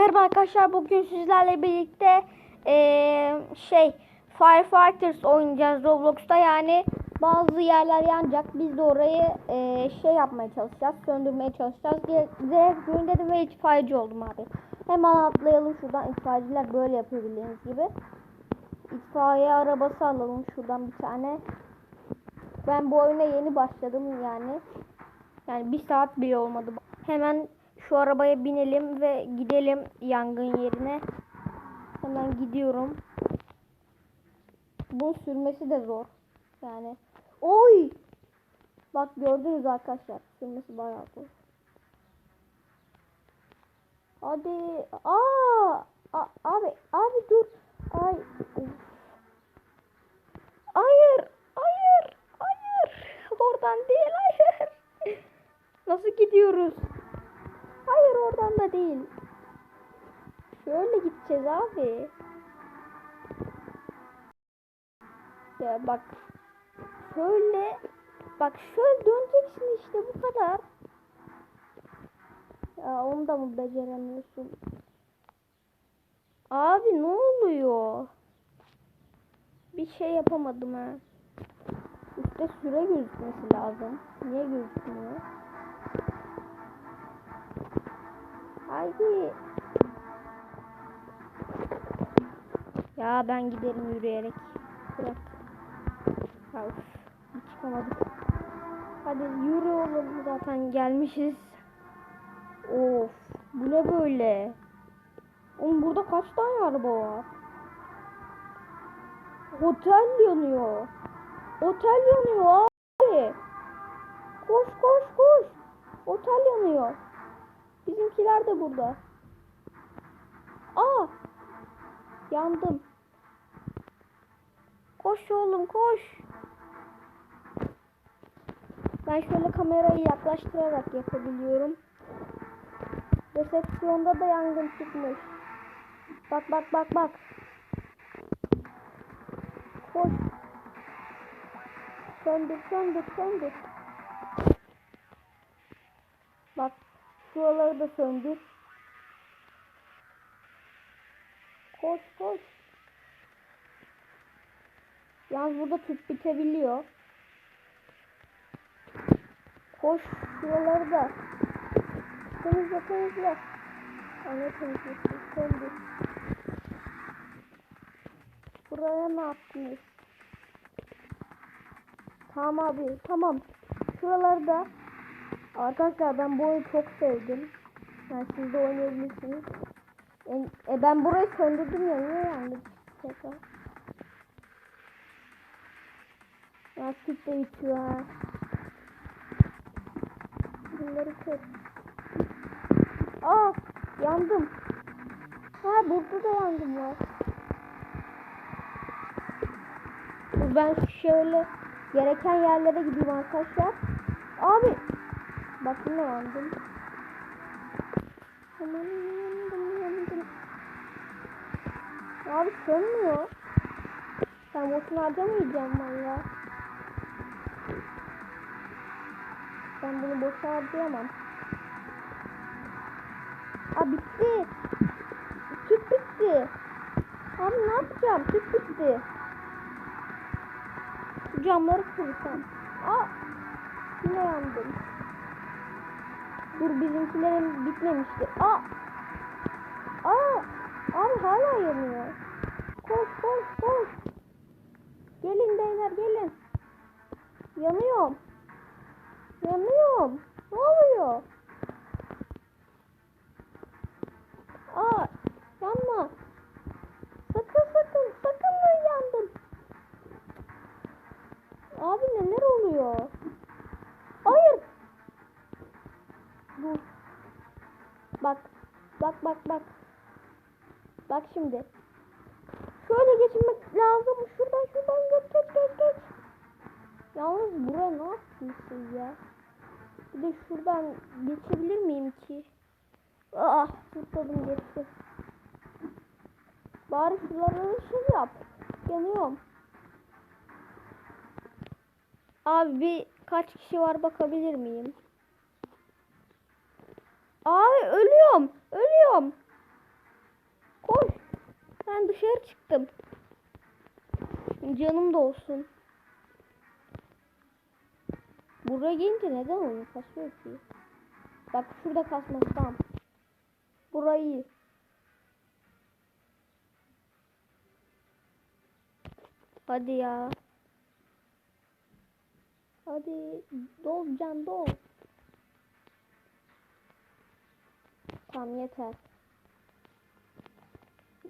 Merhaba arkadaşlar bugün sizlerle birlikte eee, şey Firefighters oynayacağız Roblox'ta. Yani bazı yerler yanacak. Biz de orayı eee, şey yapmaya çalışacağız söndürmeye çalışacağız. Diye direkt gün dedim ve itfaiyeci oldum abi. Hemen atlayalım şuradan. İtfaiyeciler böyle yapıyor bildiğiniz gibi. İtfaiye arabası alalım şuradan bir tane. Ben bu oyuna yeni başladım yani. Yani bir saat bile olmadı. Hemen şu arabaya binelim ve gidelim yangın yerine. Hemen gidiyorum. Bu sürmesi de zor. Yani oy! Bak gördünüz arkadaşlar. Sürmesi bayağı zor. Hadi. Aa! A- abi abi dur. Ay. Hayır. Hayır. Hayır. Oradan değil. Hayır. Nasıl gidiyoruz? Oradan da değil. Şöyle gideceğiz abi. Ya bak. Şöyle. Bak şöyle döneceksin işte bu kadar. Ya onu da mı beceremiyorsun? Abi ne oluyor? Bir şey yapamadım ha. Üstte süre gözükmesi lazım. Niye gözükmüyor? Haydi. Ya ben giderim yürüyerek. Bırak. Ya çıkamadık. Hadi yürü oğlum zaten gelmişiz. Of bu ne böyle? Oğlum burada kaç tane araba var? Otel yanıyor. Otel yanıyor abi. Koş koş koş. Otel yanıyor. Bizimkiler de burada. Aa! Yandım. Koş oğlum koş. Ben şöyle kamerayı yaklaştırarak yapabiliyorum. Resepsiyonda da yangın çıkmış. Bak bak bak bak. Koş. Söndür söndür söndür. Şuraları da söndür. Koş koş. Yalnız burada tüp bitebiliyor. Koş şuraları da. Temizle temizle. Anne temizlesin. Söndür. Buraya ne yaptınız? Tamam abi tamam. Şuraları da Arkadaşlar ben bu oyunu çok sevdim. Yani siz de oynayabilirsiniz. Yani, e, ben burayı söndürdüm ya niye yandı tekrar? Ya süt de içiyor. Bunları çek. Aa yandım. Ha burada da yandım var. Ben şöyle gereken yerlere gideyim arkadaşlar. Abi Bak yine yandım. Aman yandım yandım. Abi sönmüyor. Ben boşuna harcamayacağım valla. Ben bunu boşa harcayamam. Aa bitti. Tüp bitti. Abi ne yapacağım? Tüp bitti. Şu camları kırsam. Aa yine yandım. Dur bizimkilerin bitmemişti. Aa! Aa! Abi hala yanıyor. Koş koş koş. Gelin beyler gelin. Yanıyorum. Yanıyorum. Ne oluyor? Bak bak bak. Şimdi. Şöyle geçmek lazım. Şuradan şuradan geç geç geç geç. Yalnız buraya ne yapmışsın ya? Bir de şuradan geçebilir miyim ki? Ah tutladım geçti. Bari şuraları şey yap. Yanıyorum. Abi bir kaç kişi var bakabilir miyim? Ay ölüyorum. Ölüyorum. dışarı çıktım. Canım da olsun. Buraya gelince neden oyun kasıyor ki? Bak şurada tamam. Burayı. Hadi ya. Hadi dol can dol. Tamam yeter.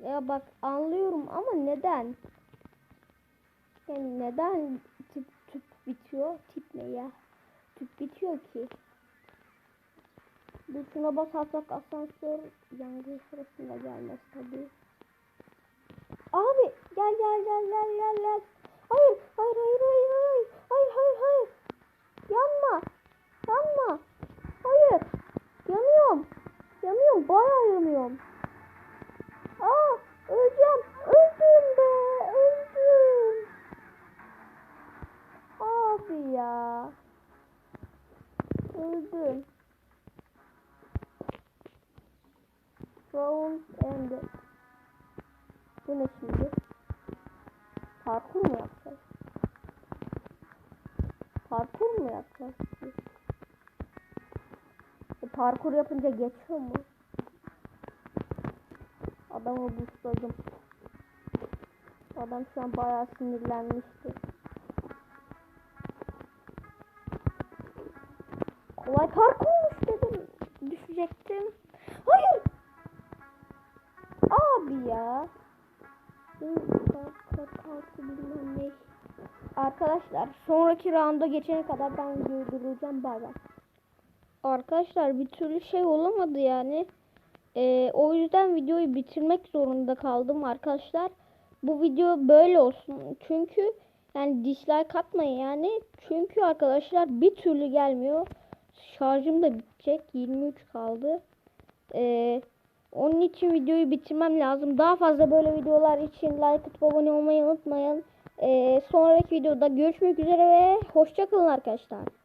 Ya bak anlıyorum ama neden? Yani neden tüp tüp bitiyor? Tip ne ya? Tüp bitiyor ki. Şuna basarsak asansör yangın sırasında gelmez tabii. Abi gel gel gel gel gel gel. Hayır hayır hayır hayır hayır. Hayır hayır hayır. Yanma. Yanma. Hayır. Yanıyorum. Yanıyorum. Bayağı yanıyorum. Aa öleceğim. Öldüm be. Öldüm. Abi ya. Öldüm. Round ended. Bu ne şimdi? Parkur mu yapacağız? Parkur mu yapacağız? Parkur yapınca geçiyor mu? Adamı boostladım. Adam şu an bayağı sinirlenmişti. Kolay parkurmuş dedim. Düşecektim. Hayır. Abi ya. Arkadaşlar sonraki rounda geçene kadar ben durduracağım. Bay. Arkadaşlar bir türlü şey olamadı yani. Ee, o yüzden videoyu bitirmek zorunda kaldım arkadaşlar. Bu video böyle olsun. Çünkü yani dislike atmayın yani. Çünkü arkadaşlar bir türlü gelmiyor. Şarjım da bitecek. 23 kaldı. Ee, onun için videoyu bitirmem lazım. Daha fazla böyle videolar için like atıp abone olmayı unutmayın. Ee, sonraki videoda görüşmek üzere ve hoşçakalın arkadaşlar.